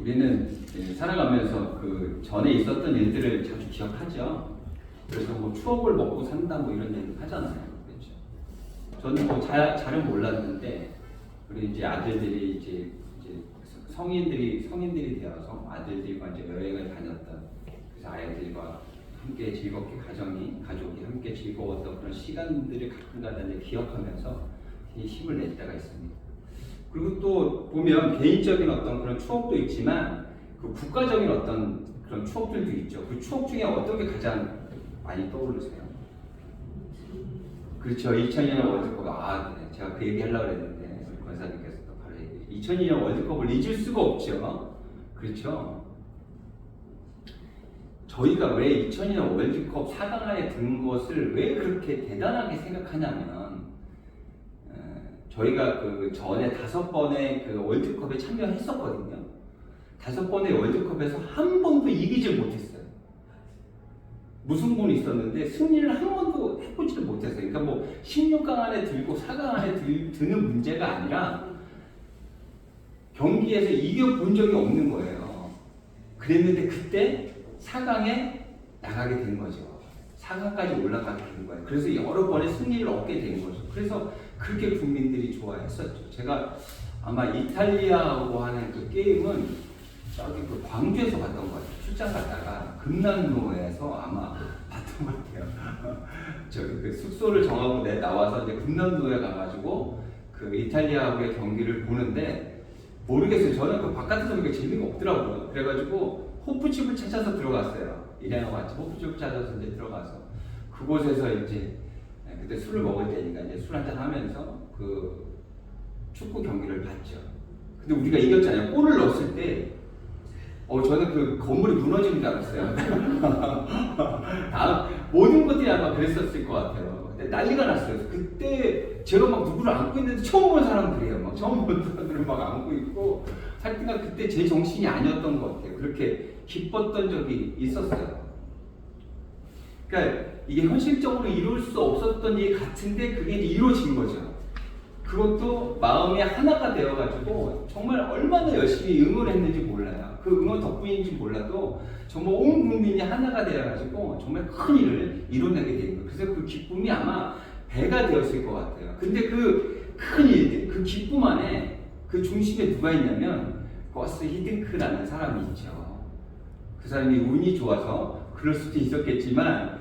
우리는 살아가면서 그 전에 있었던 일들을 자주 기억하죠. 그래서 뭐 추억을 먹고 산다 뭐 이런 얘기 하잖아요. 그렇죠. 저는 뭐 잘, 잘은 몰랐는데 우리 이제 아들들이 이제 이제 성인들이 성인들이 되어서 아들들과 이제 여행을 다녔던 그래서 아이들과 함께 즐겁게 가정이 가족이 함께 즐거웠던 그런 시간들을 가끔가다 기억하면서 이 힘을 낼 때가 있습니다. 그리고 또 보면 개인적인 어떤 그런 추억도 있지만 그 국가적인 어떤 그런 추억들도 있죠. 그 추억 중에 어떤 게 가장 많이 떠오르세요? 그렇죠. 2002년 월드컵. 아, 네. 제가 그 얘기 하려고 했는데 우리 권사님께서 또 바로 얘기. 2002년 월드컵을 잊을 수가 없죠. 그렇죠. 저희가 왜 2002년 월드컵 4강 안에 든 것을 왜 그렇게 대단하게 생각하냐면 에, 저희가 그 전에 다섯 번의 그 월드컵에 참여했었거든요. 다섯 번의 월드컵에서 한 번도 이기질 못했어요. 무승부는 있었는데 승리를 한 번도 해보지를 못했어요. 그러니까 뭐 16강 안에 들고 4강 안에 들, 드는 문제가 아니라 경기에서 이겨본 적이 없는 거예요. 그랬는데 그때 4강에 나가게 된 거죠. 4강까지 올라가게 된 거예요. 그래서 여러 번의 승리를 얻게 된 거죠. 그래서 그렇게 국민들이 좋아했었죠. 제가 아마 이탈리아하고 하는 그 게임은 저기 그 광주에서 봤던 것 같아요. 출장 갔다가 금남로에서 아마 봤던 것 같아요. 저기 그 숙소를 정하고 내 나와서 이제 금남로에 가가지고 그 이탈리아하고의 경기를 보는데 모르겠어요. 저는 그 바깥에서 보니까 재미가 없더라고요. 그래가지고 호프집을 찾아서 들어갔어요. 일행하고 같이 호프집을 찾아서 이제 들어가서 그곳에서 이제 그때 술을 먹을 때니까 이제 술 한잔 하면서 그 축구 경기를 봤죠. 근데 우리가 이겼잖아요. 골을 넣었을 때 어, 저는 그 건물이 무너지는 줄 알았어요. 다음, 모든 것들이 아마 그랬었을 것 같아요. 근데 난리가 났어요. 그때 제가 막 누구를 안고 있는데 처음 본 사람들이에요. 막 처음 본 사람들을 막 안고 있고, 하여튼간 그때 제 정신이 아니었던 것 같아요. 그렇게 기뻤던 적이 있었어요. 그러니까 이게 현실적으로 이룰 수 없었던 일 같은데 그게 이루어진 거죠. 그것도 마음이 하나가 되어가지고 정말 얼마나 열심히 응원했는지 몰라요. 그 응원 덕분인지 몰라도 정말 온 국민이 하나가 되어가지고 정말 큰 일을 이뤄내게 된 거예요. 그래서 그 기쁨이 아마 배가 되었을 것 같아요. 근데 그 큰 일들, 그 기쁨 안에 그 중심에 누가 있냐면 거스 히딩크라는 사람이 있죠. 그 사람이 운이 좋아서 그럴 수도 있었겠지만 에,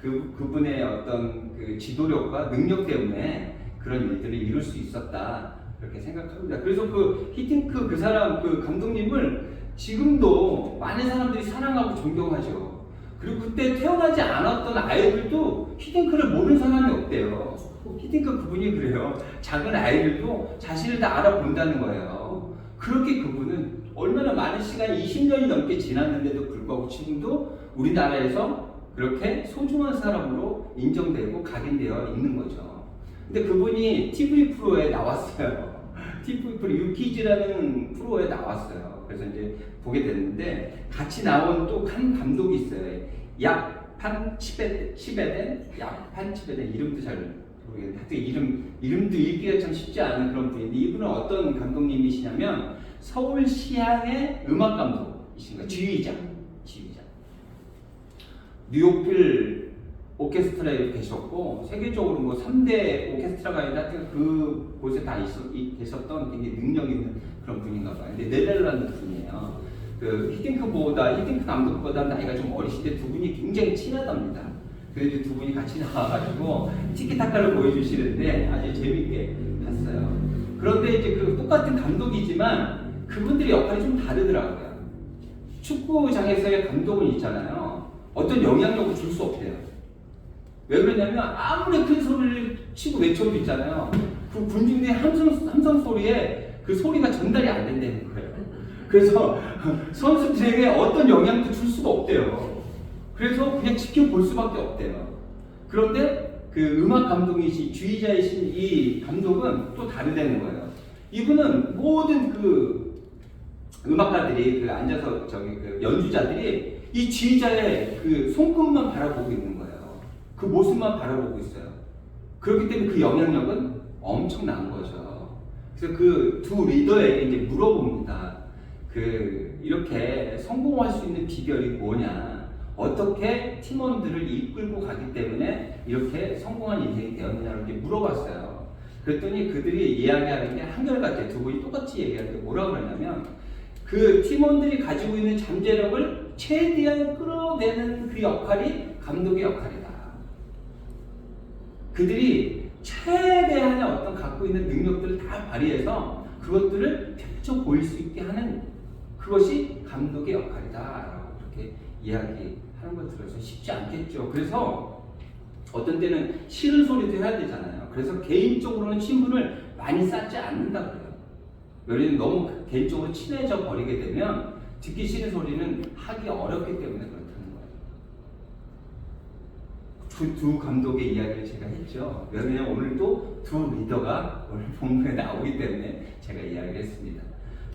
그 그분의 어떤 그 지도력과 능력 때문에 그런 일들을 이룰 수 있었다 그렇게 생각합니다. 그래서 그 히팅크 그 사람 그 감독님을 지금도 많은 사람들이 사랑하고 존경하죠. 그리고 그때 태어나지 않았던 아이들도 히팅크를 모르는 사람이 없대요. 히팅크 그분이 그래요. 작은 아이들도 자신을 다 알아본다는 거예요. 그렇게 그분은 얼마나 많은 시간, 20년이 넘게 지났는데도 불구하고 지금도 우리나라에서 그렇게 소중한 사람으로 인정되고 각인되어 있는 거죠. 근데 그분이 TV 프로에 나왔어요. TV 프로 유키즈라는 프로에 나왔어요. 그래서 이제 보게 됐는데 같이 나온 또 한 감독이 있어요. 약판 치베 치베덴 약판 치베덴 이름도 잘 모르겠는데 하여튼 이름 이름도 읽기가 참 쉽지 않은 그런 분인데 이분은 어떤 감독님이시냐면 서울 시향의 음악 감독이신 거예요. 지휘자. 뉴욕필 오케스트라에 계셨고 세계적으로 뭐 3대 오케스트라가 있는 하여튼 그 곳에 다 있었, 이- 계셨던 굉장히 능력 있는 그런 분인가 봐요. 근데 네덜란드 분이에요. 그 히딩크보다 히딩크 감독보다 나이가 좀 어리신데 두 분이 굉장히 친하답니다. 그래서 두 분이 같이 나와가지고 티키타카를 보여주시는데 아주 재밌게 봤어요. 그런데 이제 그 똑같은 감독이지만 그분들의 역할이 좀 다르더라고요. 축구장에서의 감독은 있잖아요. 어떤 영향력을 줄 수 없대요. 왜 그러냐면 아무리 큰 소리를 치고 외쳐도 있잖아요. 그 군중들의 함성, 함성 소리에 그 소리가 전달이 안 된다는 거예요. 그래서 선수들에게 어떤 영향도 줄 수가 없대요. 그래서 그냥 지켜볼 수밖에 없대요. 그런데 그 음악 감독이신 주의자이신 이 감독은 또 다르다는 거예요. 이분은 모든 그 음악가들이 그 앉아서 저기 그 연주자들이 이 지휘자의 그 손끝만 바라보고 있는 거예요. 그 모습만 바라보고 있어요. 그렇기 때문에 그 영향력은 엄청난 거죠. 그래서 그 두 리더에게 이제 물어봅니다. 그 이렇게 성공할 수 있는 비결이 뭐냐? 어떻게 팀원들을 이끌고 가기 때문에 이렇게 성공한 인생이 되었느냐를 이렇게 물어봤어요. 그랬더니 그들이 이야기하는 게 한결같아. 두 분이 똑같이 얘기하는데 뭐라 그러냐면 그 팀원들이 가지고 있는 잠재력을 최대한 끌어내는 그 역할이 감독의 역할이다. 그들이 최대한의 어떤 갖고 있는 능력들을 다 발휘해서 그것들을 펼쳐 보일 수 있게 하는 그것이 감독의 역할이다라고 그렇게 이야기하는 걸 들어서 쉽지 않겠죠. 그래서 어떤 때는 싫은 소리도 해야 되잖아요. 그래서 개인적으로는 친분을 많이 쌓지 않는다 그래요. 왜냐면 너무 개인적으로 친해져 버리게 되면 듣기 싫은 소리는 하기 어렵기 때문에 그렇다는 거예요. 두, 두 감독의 이야기를 제가 했죠. 왜냐면 오늘도 두 리더가 오늘 본문에 나오기 때문에 제가 이야기를 했습니다.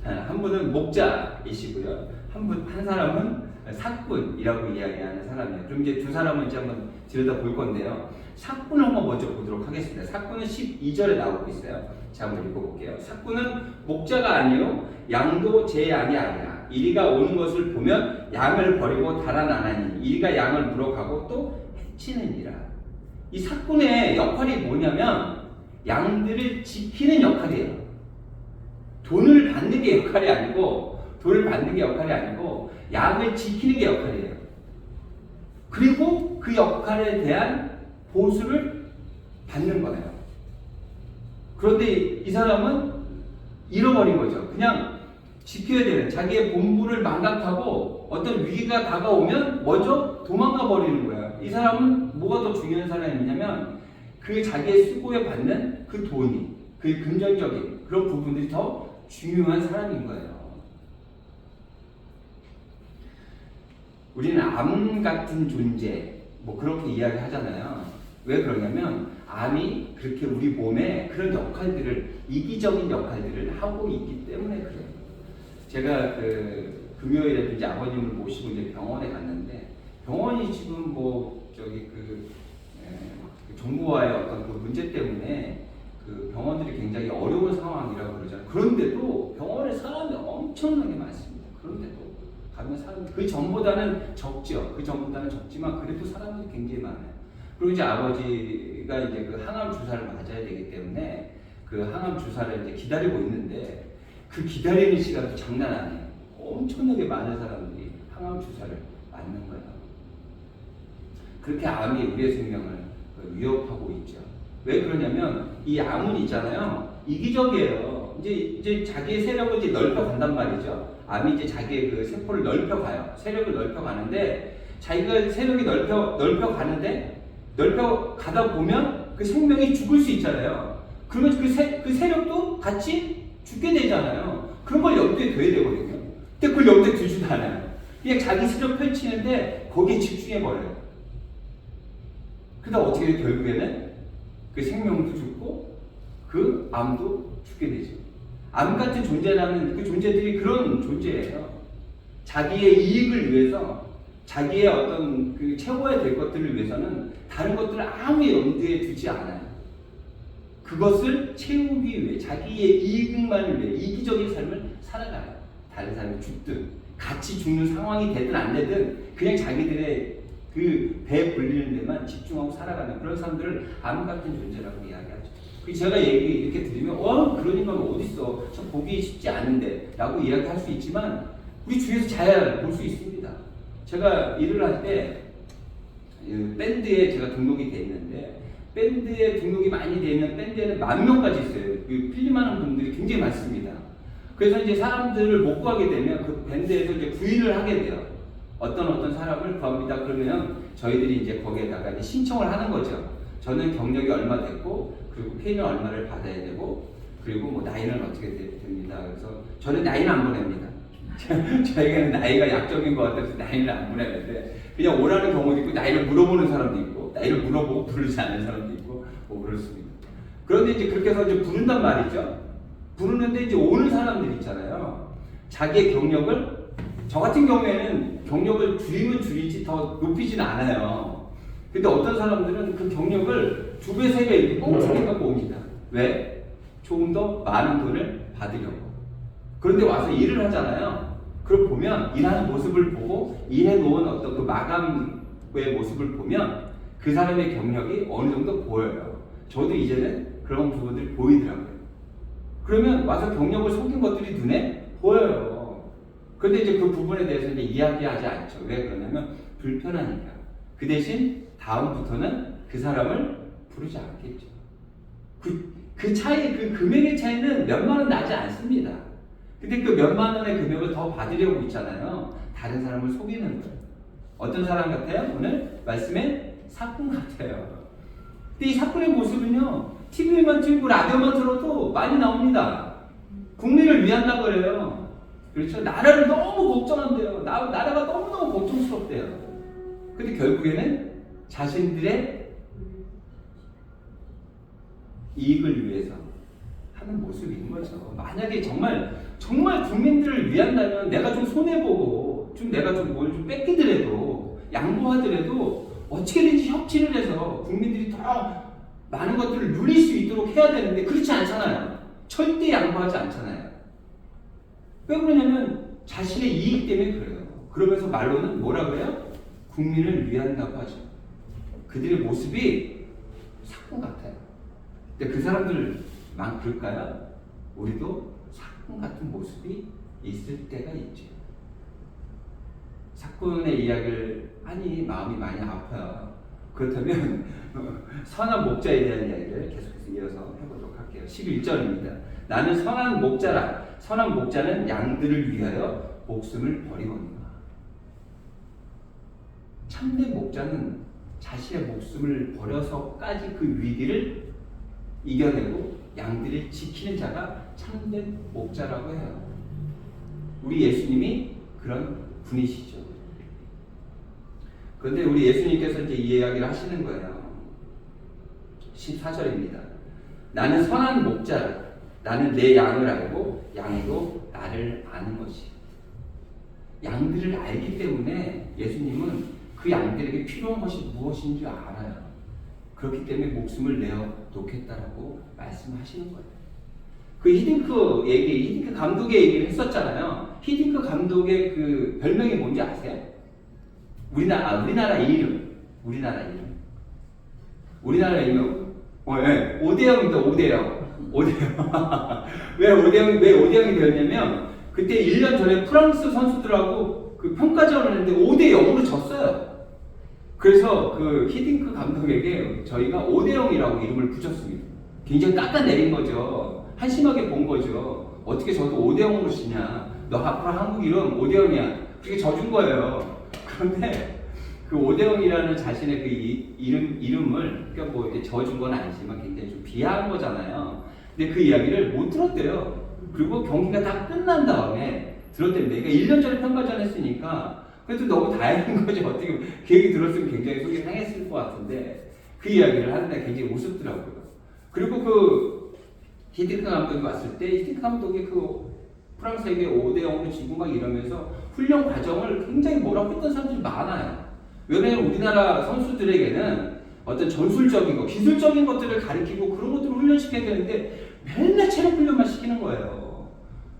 아, 한 분은 목자이시고요. 한 분, 한 사람은 사꾼이라고 이야기하는 사람이에요. 그럼 이제 두 사람은 이제 한번 들여다 볼 건데요. 사꾼을 한번 먼저 보도록 하겠습니다. 사꾼은 12절에 나오고 있어요. 자, 한번 읽어볼게요. 사꾼은 목자가 아니요 양도 제 양이 아니라 이리가 오는 것을 보면 양을 버리고 달아나나니 이리가 양을 물어가고 또 해치느니라. 이 사꾼의 역할이 뭐냐면 양들을 지키는 역할이에요. 돈을 받는 게 역할이 아니고 돈을 받는 게 역할이 아니고 양을 지키는 게 역할이에요. 그리고 그 역할에 대한 보수를 받는 거예요. 그런데 이 사람은 잃어버린 거죠. 그냥 지켜야 되는 자기의 본분을 망각하고 어떤 위기가 다가오면 먼저 도망가 버리는 거예요. 이 사람은 뭐가 더 중요한 사람이냐면 그 자기의 수고에 받는 그 돈이 그 금전적인 그런 부분들이 더 중요한 사람인 거예요. 우리는 암 같은 존재, 뭐 그렇게 이야기 하잖아요. 왜 그러냐면, 암이 그렇게 우리 몸에 그런 역할들을, 이기적인 역할들을 하고 있기 때문에 그래요. 제가 그 금요일에 이제 아버님을 모시고 이제 병원에 갔는데, 병원이 지금 뭐, 저기 그, 에, 그 정부와의 어떤 그 문제 때문에 그 병원들이 굉장히 어려운 상황이라고 그러잖아요. 그런데도 병원에 사람이 엄청나게 많습니다. 그런데도 가면 사람이 그 전보다는 적죠. 그 전보다는 적지만 그래도 사람들이 굉장히 많아요. 그리고 이제 아버지가 이제 그 항암 주사를 맞아야 되기 때문에 그 항암 주사를 이제 기다리고 있는데 그 기다리는 시간도 장난 아니에요. 엄청나게 많은 사람들이 항암 주사를 맞는 거예요. 그렇게 암이 우리의 생명을 그 위협하고 있죠. 왜 그러냐면 이 암은 있잖아요. 이기적이에요. 이제 이제 자기의 세력을 이제 넓혀 간단 말이죠. 암이 이제 자기의 그 세포를 넓혀 가요. 세력을 넓혀 가는데 자기가 세력이 넓혀 넓혀 가는데 넓혀 가다 보면 그 생명이 죽을 수 있잖아요. 그러면 그, 세, 그 세력도 같이 죽게 되잖아요. 그런 걸 염두에 둬야 되거든요. 근데 그걸 염두에 두지도 않아요. 그냥 자기 세력 펼치는데 거기에 집중해 버려요. 그러다 어떻게 돼요? 결국에는 그 생명도 죽고 그 암도 죽게 되죠. 암 같은 존재라면 그 존재들이 그런 존재예요. 자기의 이익을 위해서 자기의 어떤 그 채워야 될 것들을 위해서는 다른 것들을 아무 염두에 두지 않아요. 그것을 채우기 위해 자기의 이익만을 위해 이기적인 삶을 살아가요. 다른 사람이 죽든 같이 죽는 상황이 되든 안 되든 그냥 자기들의 그 배 불리는 데만 집중하고 살아가는 그런 사람들을 암 같은 존재라고 이야기하죠. 그 제가 얘기 이렇게 드리면 어 그런 인간 어딨어? 저 보기 쉽지 않은데 라고 이야기할 수 있지만 우리 주위에서 잘 볼 수 있습니다. 제가 일을 할 때 밴드에 제가 등록이 돼 있는데 밴드에 등록이 많이 돼 있는 밴드에는 만 명까지 있어요. 그 필름하는 분들이 굉장히 많습니다. 그래서 이제 사람들을 못 구하게 되면 그 밴드에서 이제 구인을 하게 돼요. 어떤 어떤 사람을 구합니다. 그러면 저희들이 이제 거기에다가 이제 신청을 하는 거죠. 저는 경력이 얼마 됐고 그리고 페이는 얼마를 받아야 되고 그리고 뭐 나이는 어떻게 되- 됩니다. 그래서 저는 나이는 안 보냅니다. 저에게는 나이가 약점인 것 같아서 나이를 안 보내는데 그냥 오라는 경우도 있고 나이를 물어보는 사람도 있고 나이를 물어보고 부르지 않는 사람도 있고 뭐 그렇습니다. 그런데 이제 그렇게 해서 이제 부른단 말이죠. 부르는데 이제 오는 사람들 있잖아요. 자기의 경력을 저 같은 경우에는 경력을 줄이면 줄이지 더 높이지는 않아요. 근데 어떤 사람들은 그 경력을 두 배, 세 배 이렇게 꽁충해 갖고 옵니다. 왜? 조금 더 많은 돈을 받으려고. 그런데 와서 일을 하잖아요. 그걸 보면 일하는 모습을 보고 일해 놓은 어떤 그 마감의 모습을 보면 그 사람의 경력이 어느 정도 보여요. 저도 이제는 그런 부분들이 보이더라고요. 그러면 와서 경력을 속인 것들이 눈에 보여요. 그런데 이제 그 부분에 대해서 이제 이야기하지 않죠. 왜 그러냐면 불편하니까. 그 대신 다음부터는 그 사람을 부르지 않겠죠. 그, 그 차이, 그 금액의 차이는 몇만 원 나지 않습니다. 근데 그 몇만 원의 금액을 더 받으려고 있잖아요. 다른 사람을 속이는 거예요. 어떤 사람 같아요? 오늘 말씀에 사꾼 같아요. 근데 이 사꾼의 모습은요, TV만 틀고 라디오만 들어도 많이 나옵니다. 국민을 위한다 그래요. 그렇죠? 나라를 너무 걱정한대요. 나, 나라가 너무너무 걱정스럽대요. 근데 결국에는 자신들의 이익을 위해서 하는 모습인 거죠. 만약에 정말 정말 국민들을 위한다면 내가 좀 손해 보고 좀 내가 좀 뭘좀 뺏기더라도 양보하더라도 어떻게든지 협치를 해서 국민들이 더 많은 것들을 누릴 수 있도록 해야 되는데 그렇지 않잖아요. 절대 양보하지 않잖아요. 왜 그러냐면 자신의 이익 때문에 그래요. 그러면서 말로는 뭐라고 해요? 국민을 위한다고 하죠. 그들의 모습이 사건 같아요. 근데 그 사람들만 그럴까요? 우리도 사건 같은 모습이 있을 때가 있죠. 사건의 이야기를 하니 마음이 많이 아파요. 그렇다면 선한 목자에 대한 이야기를 계속해서 이어서 해보도록 할게요. 11절입니다. 나는 선한 목자라. 선한 목자는 양들을 위하여 목숨을 버리거니와. 참된 목자는 자신의 목숨을 버려서까지 그 위기를 이겨내고 양들을 지키는 자가 참된 목자라고 해요. 우리 예수님이 그런 분이시죠. 그런데 우리 예수님께서 이제 이 이야기를 하시는 거예요. 14절입니다. 나는 선한 목자라. 나는 내 양을 알고 양도 나를 아는 것이. 양들을 알기 때문에 예수님은 그 양들에게 필요한 것이 무엇인지 알아요. 그렇기 때문에 목숨을 내어 놓겠다라고 말씀하시는 거예요. 그 히딩크 얘기, 히딩크 감독의 얘기를 했었잖아요. 히딩크 감독의 그 별명이 뭔지 아세요? 우리나라, 아, 우리나라 이름. 우리나라 이름. 우리나라 이름. 어, 예. 오대영입니다, 오대영. 오대영. 왜 오대영, 왜 오대영이 되었냐면, 그때 1년 전에 프랑스 선수들하고 그 평가전을 했는데 5대 0으로 졌어요. 그래서 그 히딩크 감독에게 저희가 5대 0이라고 이름을 붙였습니다. 굉장히 깎아내린 거죠. 한심하게 본 거죠. 어떻게 저도 5대 0으로 지냐. 너 앞으로 한국 이름 5대 0이야. 그렇게 져준 거예요. 그런데 그 5대 0이라는 자신의 그 이, 이름, 이름을, 그러니까 뭐 이렇게 져준 건 아니지만 굉장히 좀 비하한 거잖아요. 근데 그 이야기를 못 들었대요. 그리고 경기가 다 끝난 다음에 들었답니다. 그러니까 1년 전에 평가전 했으니까 그래도 너무 다행인 거지. 어떻게 보면 그 얘기 들었으면 굉장히 속이 상했을 것 같은데 그 이야기를 하는데 굉장히 우습더라고요. 그리고 그 히딩크 감독이 왔을 때 히딩크 감독이 그 프랑스에게 5대 0으로 지고 막 이러면서 훈련 과정을 굉장히 뭐라고 했던 사람들이 많아요. 왜냐면 우리나라 선수들에게는 어떤 전술적인 거, 기술적인 것들을 가르치고 그런 것들을 훈련시켜야 되는데 맨날 체력 훈련만 시키는 거예요.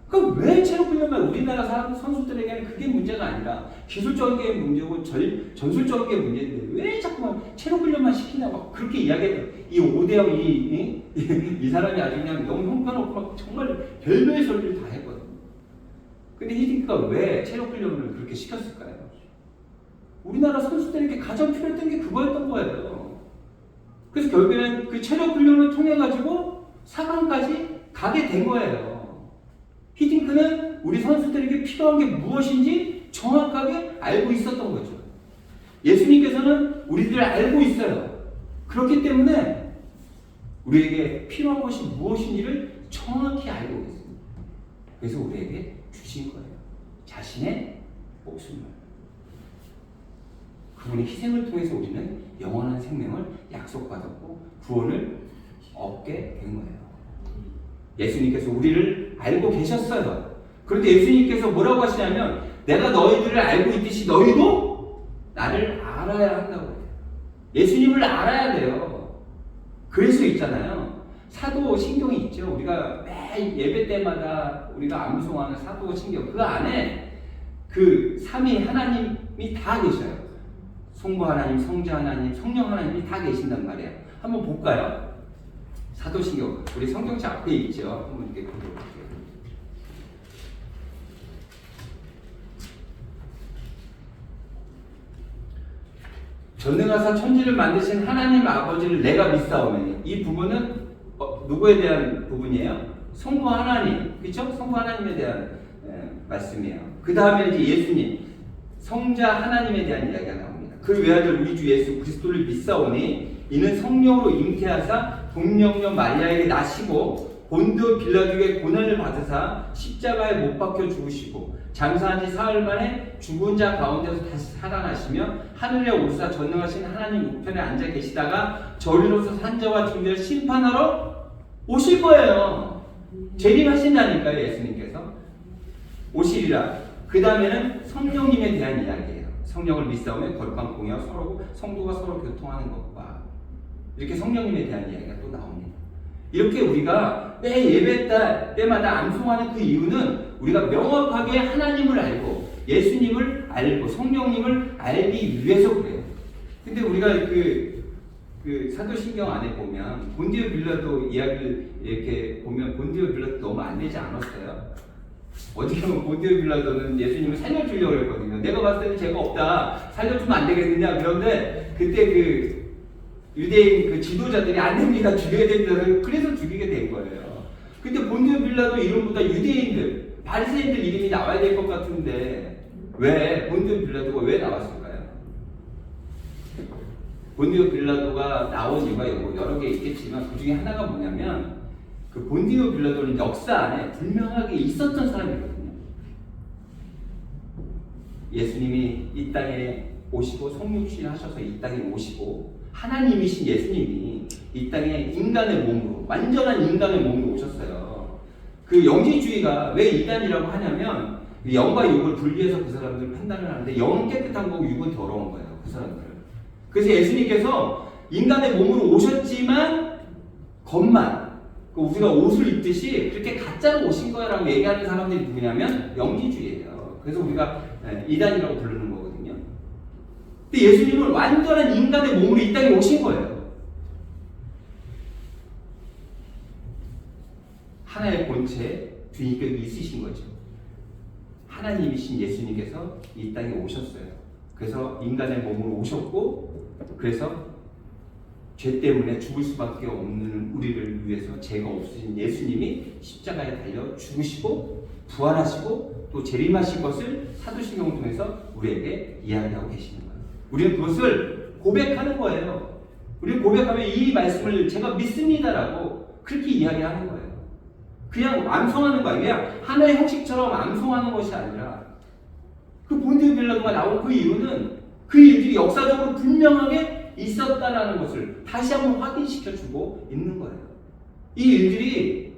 그럼 왜 체력 훈련만 우리나라 사람 선수들에게는 그게 문제가 아니라 기술적인 게 문제고 전, 전술적인 게 문제인데 왜 자꾸만 체력 훈련만 시키냐 막 그렇게 이야기해요. 이 오대영 이, 이, 이 사람이 아주 그냥 너무 형편없고 막 정말 별별 소리를 다 했거든요. 근데 히딩크가 왜 체력 훈련을 그렇게 시켰을까요? 우리나라 선수들에게 가장 필요했던 게 그거였던 거예요. 그래서 결국에는 그 체력 훈련을 통해 가지고 4강까지 가게 된 거예요. 히딩크는 우리 선수들에게 필요한 게 무엇인지 정확하게 알고 있었던 거죠. 예수님께서는 우리들 알고 있어요. 그렇기 때문에 우리에게 필요한 것이 무엇인지를 정확히 알고 있습니다. 그래서 우리에게 주신 거예요. 자신의 목숨을. 그분의 희생을 통해서 우리는 영원한 생명을 약속받았고 구원을 얻게 된 거예요. 예수님께서 우리를 알고 계셨어요. 그런데 예수님께서 뭐라고 하시냐면 내가 너희들을 알고 있듯이 너희도 나를 알아야 한다고 해요. 예수님을 알아야 돼요. 그래서 있잖아요. 사도 신경이 있죠. 우리가 매 매 예배 때마다 우리가 암송하는 사도 신경 그 안에 그 삼위 하나님이 다 계셔요. 성부 하나님, 성자 하나님, 성령 하나님이 다 계신단 말이에요. 한번 볼까요? 사도신경 우리 성경책 앞에 있죠. 한번 이렇게 보도록 할게요. 전능하사 천지를 만드신 하나님 아버지를 내가 믿사오매 이 부분은 어, 누구에 대한 부분이에요? 성부 하나님, 그렇죠? 성부 하나님에 대한 에, 말씀이에요. 그 다음에 이제 예수님, 성자 하나님에 대한 이야기가 나옵니다. 그 외아들 우리 주 예수 그리스도를 믿사오니 이는 성령으로 잉태하사 동명녀 마리아에게 나시고 본드 빌라도의 고난을 받으사 십자가에 못 박혀 죽으시고 장사한 지 사흘 만에 죽은 자 가운데서 다시 살아나시며 하늘에 오르사 전능하신 하나님 우편에 앉아 계시다가 저리로서 산자와 중대를 심판하러 오실 거예요. 재림하신다니까요, 예수님께서. 오시리라. 그 다음에는 성령님에 대한 이야기예요. 성령을 믿사오며 거룩한 공의와 서로 성도가 서로 교통하는 것과 이렇게 성령님에 대한 이야기가 또 나옵니다. 이렇게 우리가 매 예배 때- 때마다 암송하는 그 이유는 우리가 명확하게 하나님을 알고 예수님을 알고 성령님을 알기 위해서 그래요. 근데 우리가 그, 그 사도신경 안에 보면 본디오 빌라도 이야기를 이렇게 보면 본디오 빌라도 너무 안 되지 않았어요? 어떻게 보면 본디오 빌라도는 예수님을 살려주려고 했거든요. 내가 봤을 때는 죄가 없다. 살려주면 안 되겠느냐. 그런데 그때 그 유대인 그 지도자들이 안 됩니다. 죽여야 된다. 그래서 죽이게 된 거예요. 근데 본디오 빌라도 이름보다 유대인들, 바리새인들 이름이 나와야 될 것 같은데 왜 본디오 빌라도가 왜 나왔을까요? 본디오 빌라도가 나온 이유가 뭐 여러 개 있겠지만 그 중에 하나가 뭐냐면 그 본디오 빌라도는 역사 안에 분명하게 있었던 사람이거든요. 예수님이 이 땅에 오시고 성육신 하셔서 이 땅에 오시고 하나님이신 예수님이 이 땅에 인간의 몸으로 완전한 인간의 몸으로 오셨어요. 그 영지주의가 왜 이단이라고 하냐면 영과 육을 분리해서 그 사람들 판단을 하는데 영은 깨끗한 거고 육은 더러운 거예요. 그 사람들. 그래서 예수님께서 인간의 몸으로 오셨지만 겉만 그 우리가 옷을 입듯이 그렇게 가짜로 오신 거야라고 얘기하는 사람들이 누구냐면 영지주의예요. 그래서 우리가 예, 이단이라고 부르는 거거든요. 근데 예수님은 완전한 인간의 몸으로 이 땅에 오신 거예요. 하나의 본체 주인격이 있으신 거죠. 하나님이신 예수님께서 이 땅에 오셨어요. 그래서 인간의 몸으로 오셨고, 그래서 죄 때문에 죽을 수밖에 없는 우리를 위해서 죄가 없으신 예수님이 십자가에 달려 죽으시고 부활하시고 또 재림하신 것을 사도신경을 통해서 우리에게 이야기하고 계시는 거예요. 우리는 그것을 고백하는 거예요. 우리 고백하면 이 말씀을 제가 믿습니다라고 그렇게 이야기하는 거예요. 그냥 암송하는 거 아니야. 하나의 형식처럼 암송하는 것이 아니라 그 본디오 빌라도가 나온 그 이유는 그 일들이 역사적으로 분명하게 있었다라는 것을 다시 한번 확인시켜 주고 있는 거예요. 이 일들이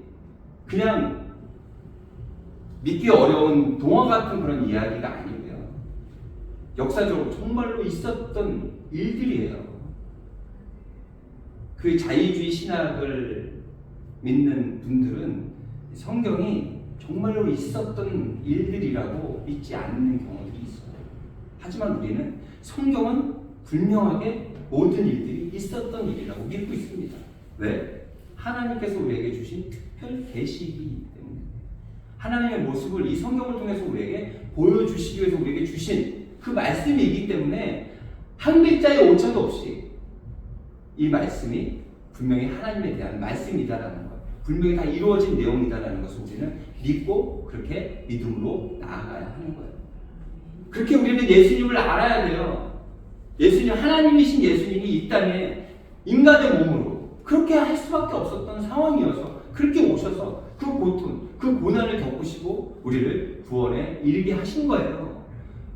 그냥 믿기 어려운 동화 같은 그런 이야기가 아니고요. 역사적으로 정말로 있었던 일들이에요. 그 자유주의 신학을 믿는 분들은 성경이 정말로 있었던 일들이라고 믿지 않는 경우들이 있어요. 하지만 우리는 성경은 분명하게 모든 일들이 있었던 일이라고 믿고 있습니다. 왜? 하나님께서 우리에게 주신 특별 계시이기 때문에 하나님의 모습을 이 성경을 통해서 우리에게 보여주시기 위해서 우리에게 주신 그 말씀이기 때문에 한 글자의 오차도 없이 이 말씀이 분명히 하나님에 대한 말씀이다라는 것, 분명히 다 이루어진 내용이다라는 것을 우리는 믿고 그렇게 믿음으로 나아가야 하는 거예요. 그렇게 우리는 예수님을 알아야 돼요. 예수님 하나님이신 예수님이 이 땅에 인간의 몸으로 그렇게 할 수밖에 없었던 상황이어서 그렇게 오셔서 그 고통, 그 고난을 겪으시고 우리를 구원에 이르게 하신 거예요.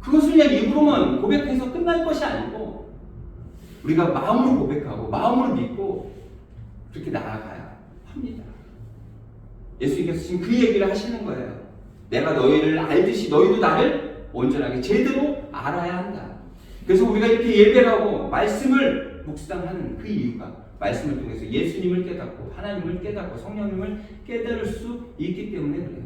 그것을 그냥 입으로만 고백해서 끝날 것이 아니고 우리가 마음으로 고백하고 마음으로 믿고 그렇게 나아가야 합니다. 예수님께서 지금 그 얘기를 하시는 거예요. 내가 너희를 알듯이 너희도 나를 온전하게 제대로 알아야 한다. 그래서 우리가 이렇게 예배하고 말씀을 묵상하는 그 이유가 말씀을 통해서 예수님을 깨닫고 하나님을 깨닫고 성령님을 깨달을 수 있기 때문에 그래요.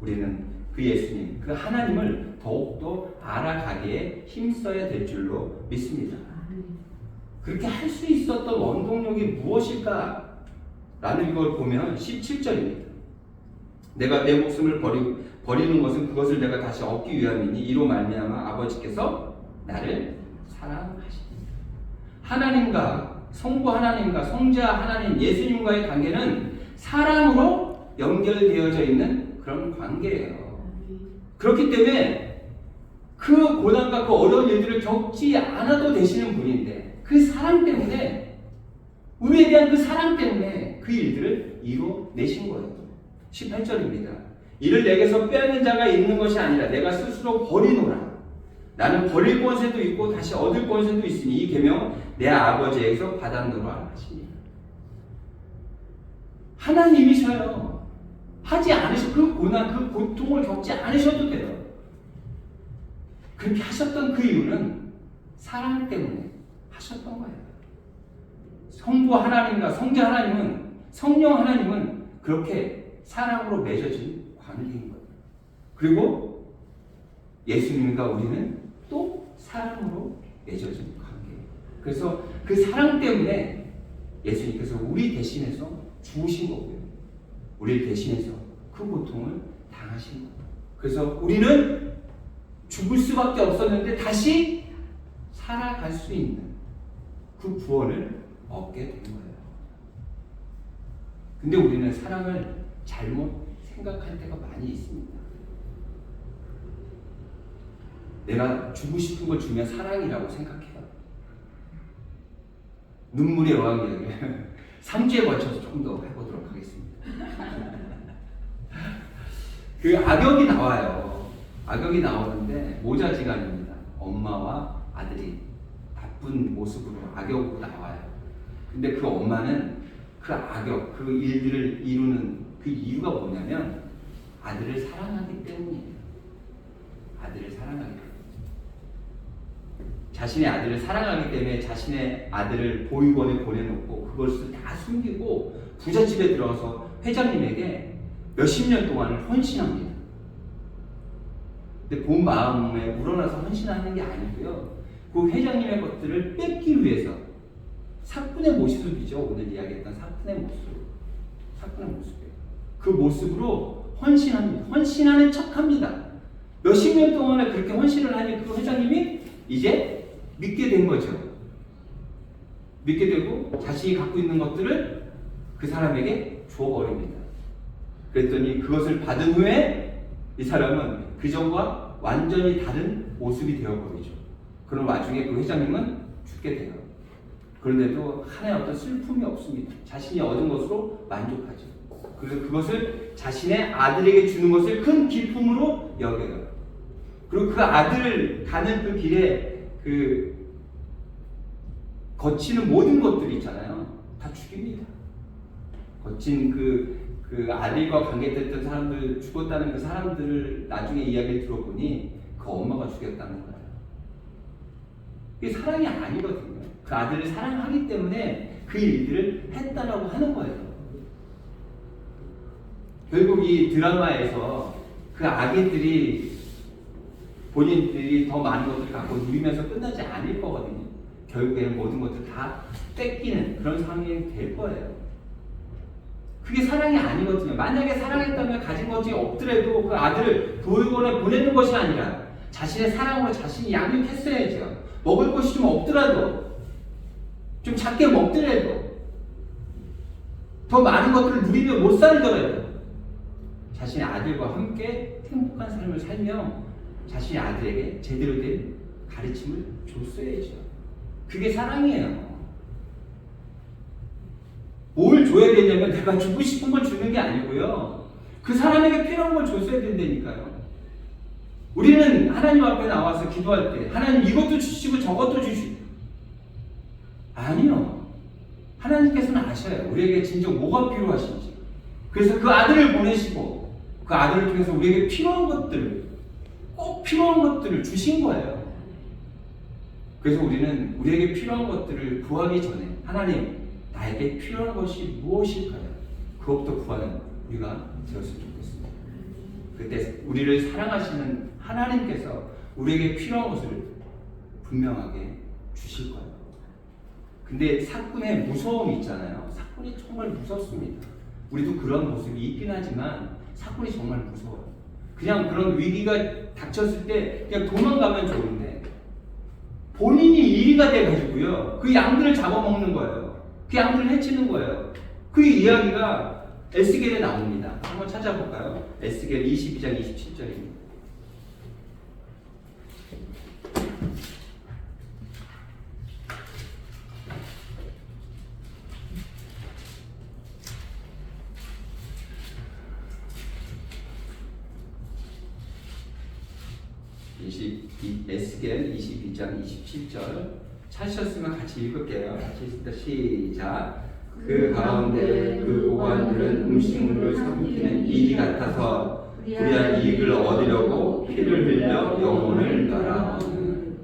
우리는 그 예수님, 그 하나님을 더욱더 알아가기에 힘써야 될 줄로 믿습니다. 그렇게 할 수 있었던 원동력이 무엇일까? 라는 이걸 보면 17절입니다. 내가 내 목숨을 버리, 버리는 것은 그것을 내가 다시 얻기 위함이니 이로 말미암아 아버지께서 나를 사랑하십니다. 하나님과 성부 하나님과 성자 하나님 예수님과의 관계는 사랑으로 연결되어져 있는 그런 관계예요. 그렇기 때문에 그 고난과 그 어려운 일들을 겪지 않아도 되시는 분인데 그 사랑 때문에 우리에 대한 그 사랑 때문에 그 일들을 이뤄내신 거예요. 18절입니다. 이를 내게서 빼앗는 자가 있는 것이 아니라 내가 스스로 버리노라. 나는 버릴 권세도 있고 다시 얻을 권세도 있으니 이 계명 내 아버지에게서 받았노라 하시니 하나님이셔요. 하지 않으셔 그 고난 그 고통을 겪지 않으셔도 돼요. 그렇게 하셨던 그 이유는 사랑 때문에 하셨던 거예요. 성부 하나님과 성자 하나님은 성령 하나님은 그렇게 사랑으로 맺어진 관계인 거예요. 그리고 예수님과 우리는 또 사랑으로 맺어진 관계예요. 그래서 그 사랑 때문에 예수님께서 우리 대신해서 죽으신 거고요. 우리를 대신해서 그 고통을 당하신 거예요. 그래서 우리는 죽을 수밖에 없었는데 다시 살아갈 수 있는 그 구원을 얻게 된 거예요. 근데 우리는 사랑을 잘못 생각할 때가 많이 있습니다. 내가 주고 싶은 걸 주면 사랑이라고 생각해요. 눈물의 어항이에요. 3주에 걸쳐서 조금 더 해보도록 하겠습니다. 그 악역이 나와요. 악역이 나오는데 모자지간입니다. 엄마와 아들이 나쁜 모습으로 악역으로 나와요. 근데 그 엄마는 그 악역, 그 일들을 이루는 그 이유가 뭐냐면 아들을 사랑하기 때문이에요. 아들을 사랑하기 때문에. 자신의 아들을 사랑하기 때문에 자신의 아들을 보육원에 보내놓고 그것을 다 숨기고 부잣집에 들어서 회장님에게 몇십 년 동안을 헌신합니다. 근데 본 마음에 우러나서 헌신하는 게 아니고요. 그 회장님의 것들을 뺏기 위해서 사꾼의 모습이죠. 오늘 이야기했던 사꾼의 모습. 사꾼의 모습이에요. 그 모습으로 헌신합니다. 헌신하는 척 합니다. 몇십 년 동안에 그렇게 헌신을 하니 그 회장님이 이제 믿게 된 거죠. 믿게 되고 자신이 갖고 있는 것들을 그 사람에게 주어버립니다. 그랬더니 그것을 받은 후에 이 사람은 그 전과 완전히 다른 모습이 되어버리죠. 그런 와중에 그 회장님은 죽게 돼요. 그런데도 하나의 어떤 슬픔이 없습니다. 자신이 얻은 것으로 만족하죠. 그래서 그것을 자신의 아들에게 주는 것을 큰 기쁨으로 여겨요. 그리고 그 아들을 가는 그 길에 그 거치는 모든 것들이 있잖아요. 다 죽입니다. 거친 그, 그 아들과 관계됐던 사람들, 죽었다는 그 사람들을 나중에 이야기를 들어보니 그 엄마가 죽였다는 거예요. 이게 사랑이 아니거든요. 그 아들을 사랑하기 때문에 그 일들을 했다라고 하는 거예요. 결국 이 드라마에서 그 아기들이 본인들이 더 많은 것들을 갖고 누리면서 끝나지 않을 거거든요. 결국에는 모든 것들 다 뺏기는 그런 상황이 될 거예요. 그게 사랑이 아니거든요. 만약에 사랑했다면 가진 것이 없더라도 그 아들을 교육원에 보내는 것이 아니라 자신의 사랑으로 자신이 양육했어야죠. 먹을 것이 좀 없더라도 좀 작게 먹더라도 더 많은 것들을 누리며 못 살더라도 자신의 아들과 함께 행복한 삶을 살며 자신의 아들에게 제대로 된 가르침을 줬어야죠. 그게 사랑이에요. 뭘 줘야 되냐면 내가 주고 싶은 걸 주는 게 아니고요. 그 사람에게 필요한 걸 줬어야 된다니까요. 우리는 하나님 앞에 나와서 기도할 때 하나님 이것도 주시고 저것도 주시고 아니요. 하나님께서는 아셔요. 우리에게 진정 뭐가 필요하신지. 그래서 그 아들을 보내시고 그 아들을 통해서 우리에게 필요한 것들을 꼭 필요한 것들을 주신 거예요. 그래서 우리는 우리에게 필요한 것들을 구하기 전에 하나님 나에게 필요한 것이 무엇일까요? 그것부터 구하는 우리가 되었으면 좋겠습니다. 그때 우리를 사랑하시는 하나님께서 우리에게 필요한 것을 분명하게 주실 거예요. 근데 사건의 무서움이 있잖아요. 사건이 정말 무섭습니다. 우리도 그런 모습이 있긴 하지만 사건이 정말 무서워요. 그냥 그런 위기가 닥쳤을 때 그냥 도망가면 좋은데 본인이 이리가 돼가지고요. 그 양들을 잡아먹는 거예요. 그 양들을 해치는 거예요. 그 이야기가 에스겔에 나옵니다. 한번 찾아볼까요? 에스겔 22장 27절입니다. 에스겔 22장 27절 찾으셨으면 같이 읽을게요. 같이. 시작. 그 가운데 그 고관들은 음식물을 삼키는 이리 같아서 불의한 이익을 얻으려고 피를 흘려 영혼을 날아오는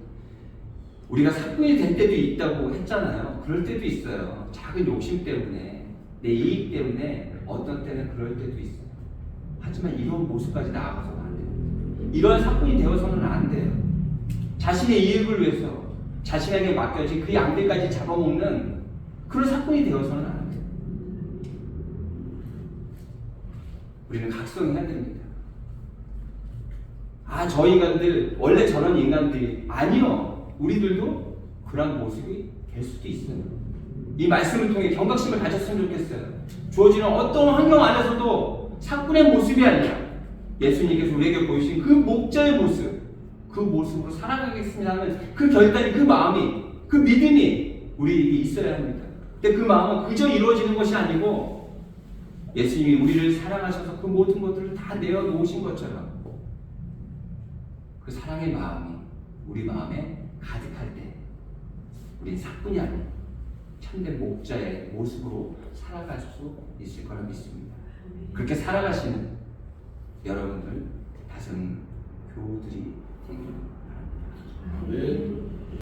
우리가 사건이 될 때도 있다고 했잖아요. 그럴 때도 있어요. 작은 욕심 때문에 내 이익 때문에 어떤 때는 그럴 때도 있어요. 하지만 이런 모습까지 나아가서는 안 돼요. 이런 사건이 되어서는 안 돼요. 자신의 이익을 위해서 자신에게 맡겨진 그 양들까지 잡아먹는 그런 사건이 되어서는 안 돼요. 우리는 각성해야 됩니다. 아, 저 인간들, 원래 저런 인간들이, 아니요. 우리들도 그런 모습이 될 수도 있어요. 이 말씀을 통해 경각심을 가졌으면 좋겠어요. 주어지는 어떤 환경 안에서도 사꾼의 모습이 아니라 예수님께서 우리에게 보이신 그 목자의 모습, 그 모습으로 살아가겠습니다 하는 그 결단이, 그 마음이, 그 믿음이 우리에게 있어야 합니다. 근데 그 마음은 그저 이루어지는 것이 아니고 예수님이 우리를 사랑하셔서 그 모든 것들을 다 내어 놓으신 것처럼 그 사랑의 마음이 우리 마음에 가득할 때 우리 사뿐이 아닌 참된 목자의 모습으로 살아갈 수 있을 거라 믿습니다. 그렇게 살아가시는 여러분들 다섯 교우들이 되기를 바랍니다. 네.